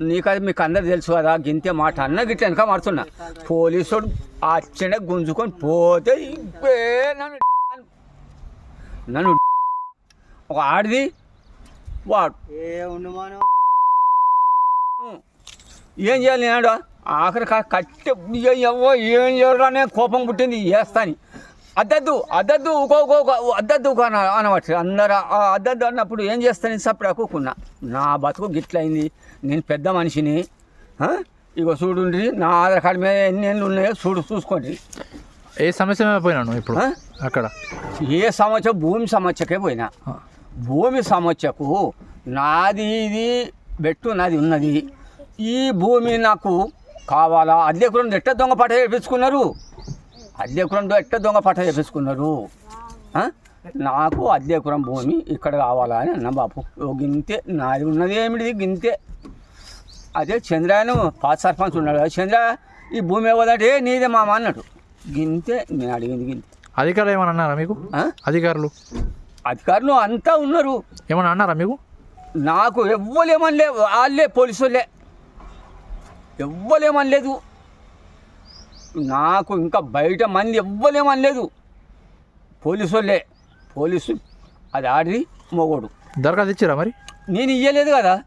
నీకు అది మీకు అందరు తెలుసు కదా గింతే మాట అన్న గిట్ల వెనక మారుతున్నా. పోలీసుడు అచ్చండ గుంజుకొని పోతే నన్ను నన్ను ఒక ఆడిది వాడు ఏ చేయాలి నేనాడు? ఆఖరి కట్టె ఏం చేయాలనే కోపం పుట్టింది వేస్తాని అద్దద్దు అద్దద్దు ఊకో ఊకో ఊకో, అద్దద్దు అన అనవచ్చు అందరు అద్దద్దు అన్నప్పుడు ఏం చేస్తాను సప్పుడు అక్కుకున్నా నా బతుకు గిట్లయింది. నేను పెద్ద మనిషిని? ఇగో చూడండి నా ఆధార్ కార్డు మీద ఎన్ని ఎన్ని ఉన్నాయో చూడు చూసుకోండి. ఏ సమస్య పోయినాను ఇప్పుడు? అక్కడ? ఏ సమస్య భూమి సమస్యకే పోయినా. భూమి సమస్యకు నాది ఇది బెట్టు నాది ఉన్నది. ఈ భూమి నాకు కావాలా? అద్దెకురం ఎట్ట దొంగ పట్ట చేపించుకున్నారు అద్దెకురం ఎట్ట దొంగ పట్ట చేపించుకున్నారు? నాకు అద్దెకురం భూమి ఇక్కడ కావాలా అని అన్న బాపు ఓ గింతే నాది ఉన్నది ఏమిటి గింతే. అదే చంద్రాయను పాత సర్పంచ్ ఉన్నాడు "ఏ చంద్ర ఈ భూమి ఇవ్వదంటే "ఏ, నీదే మామ అన్నాడు. గింతే నేను అడిగింది గింతే. అధికారులు ఏమన్నా అన్నారా మీకు? అధికారులు? అధికారులు అంతా ఉన్నారు. ఏమన్నా అన్నారా మీకు? నాకు ఎవ్వలేమనలే వాళ్ళే పోలీసులే. ఎవ్వలేమనలేదు. నాకు ఇంకా బయట మంది ఎవ్వలేమనలేదు పోలీసులే పోలీసు అది ఆడి మొగోడు. దరఖాస్తు ఇచ్చిరా మరి? నేను ఇయ్యలేదు కదా.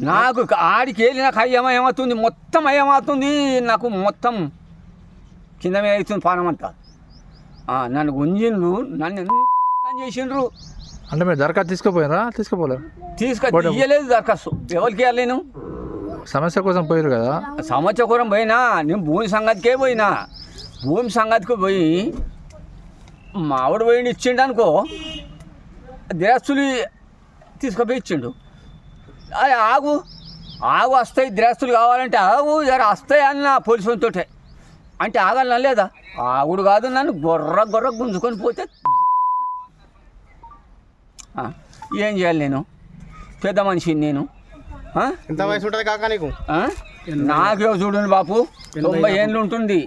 నాకు ఆడికి వెళ్ళి నాకు అయ్యమ ఏమవుతుంది మొత్తం అయ్యమవుతుంది నాకు మొత్తం కింద మీద అవుతుంది పానం అంతా. ఆ, నన్ను గుంజిండ్రు నన్ను ఎంత చేసిండ్రు? అంటే మీరు దరఖాస్తు తీసుకుపోయినరా? తీసుకుపోలేరు తీసుకొచ్చి ఇయ్యలేదు దరఖాస్తు. ఎవరికి నేను? సమస్య కోసం పోయారు కదా? సమస్య కోసం పోయినా నేను భూమి సంగతికే పోయినా. భూమి సంగతికి పోయి మావిడ పోయి ఇచ్చిండు అనుకో దిరస్తులు తీసుకుపోయి ఇచ్చిండు. అది ఆగు ఆగు వస్తాయి దిరస్తులు కావాలంటే ఆగు జర వస్తాయి అన్న పోలీసులతో అంటే ఆగాలనా లేదా? ఆగుడు కాదు నన్ను గొర్ర గొర్ర గుంజుకొని పోతే ఏం చేయాలి నేను? పెద్ద మనిషిని నేను. ఎంత వయసు ఉంటుంది కాక నీకు? నాకే చూడండి బాపు. తొంభై ఏళ్ళు ఉంటుంది.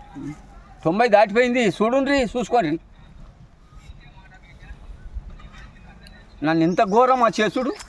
తొంభై దాటిపోయింది. చూడండి చూసుకోండి. నన్ను ఇంత ఘోరం ఆ చేసుడు?